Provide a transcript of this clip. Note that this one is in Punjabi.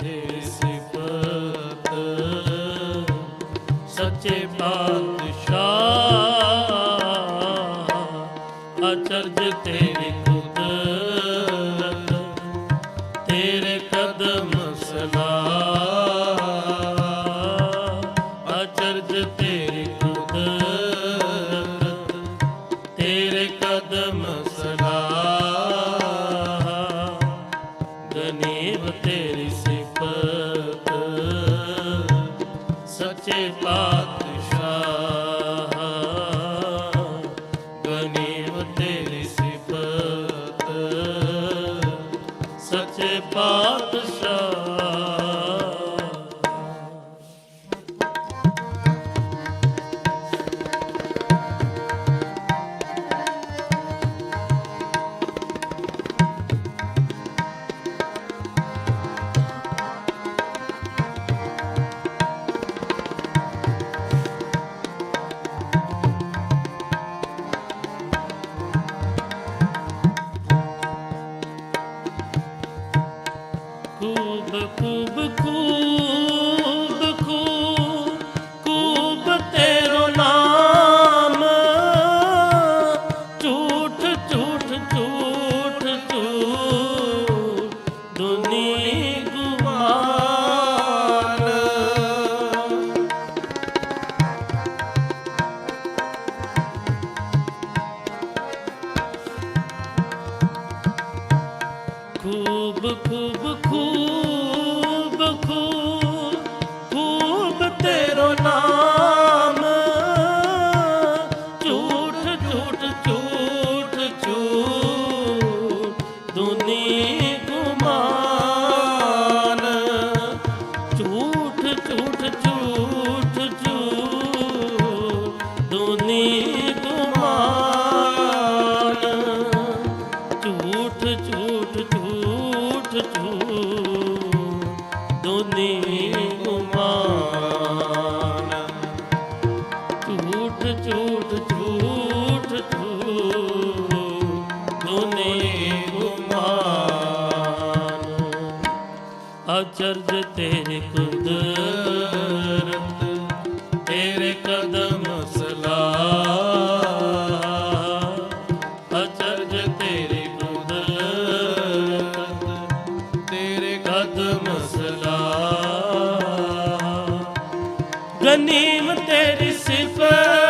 ਤੇਰੀ ਸਿਫਤ। ਸੱਚੇ ਪਾਤਸ਼ਾਹ, ਅਚਰਜ ਤੇਰੀ ਕੁਦਰਤ, ਤੇਰੇ ਕਦਮ ਸਲਾ ਅਚਰਜ ਤੇਰੀ ਕੁਦਰਤ, ਤੇਰੇ ਕਦਮ ਸਲਾ ਗਨੀਮ ਤੇਰੀ ਸਿਫਤ ਸੱਚੇ ਪਾਤਸ਼ਾਹ ਗਨੀਮ ਤੇਰੀ ਸਿਫਤ। ਸੱਚੇ ਪਾਤਸ਼ਾਹ ਖੂਬ ਖੂਬ ਖੂਬ ਦੁਨੀ ਗੁਮਾਨ। ਝੂਠ ਝੂਠ ਝੂਠ ਝੂਠ, ਦੁਨੀ ਗੁਮਾਨ। ਝੂਠ ਝੂਠ ਝੂਠ ਝੂਠ, ਦੋਨੇ ਗੁਮਾਨ। ਝੂਠ ਝੂਠ ਝੂਠ ਝੂਠ, ਦੋਨੇ ਅਚਰਜ ਤੇਰੇ ਕੁਦਰਤ, ਤੇਰੇ ਕਦਮ ਸਲਾਹ। ਅਚਰਜ ਤੇਰੇ ਕੁਦਰਤ, ਤੇਰੇ ਕਦਮ ਸਲਾਹ। ਗਨੀਮ ਤੇਰੀ ਸਿਫਤ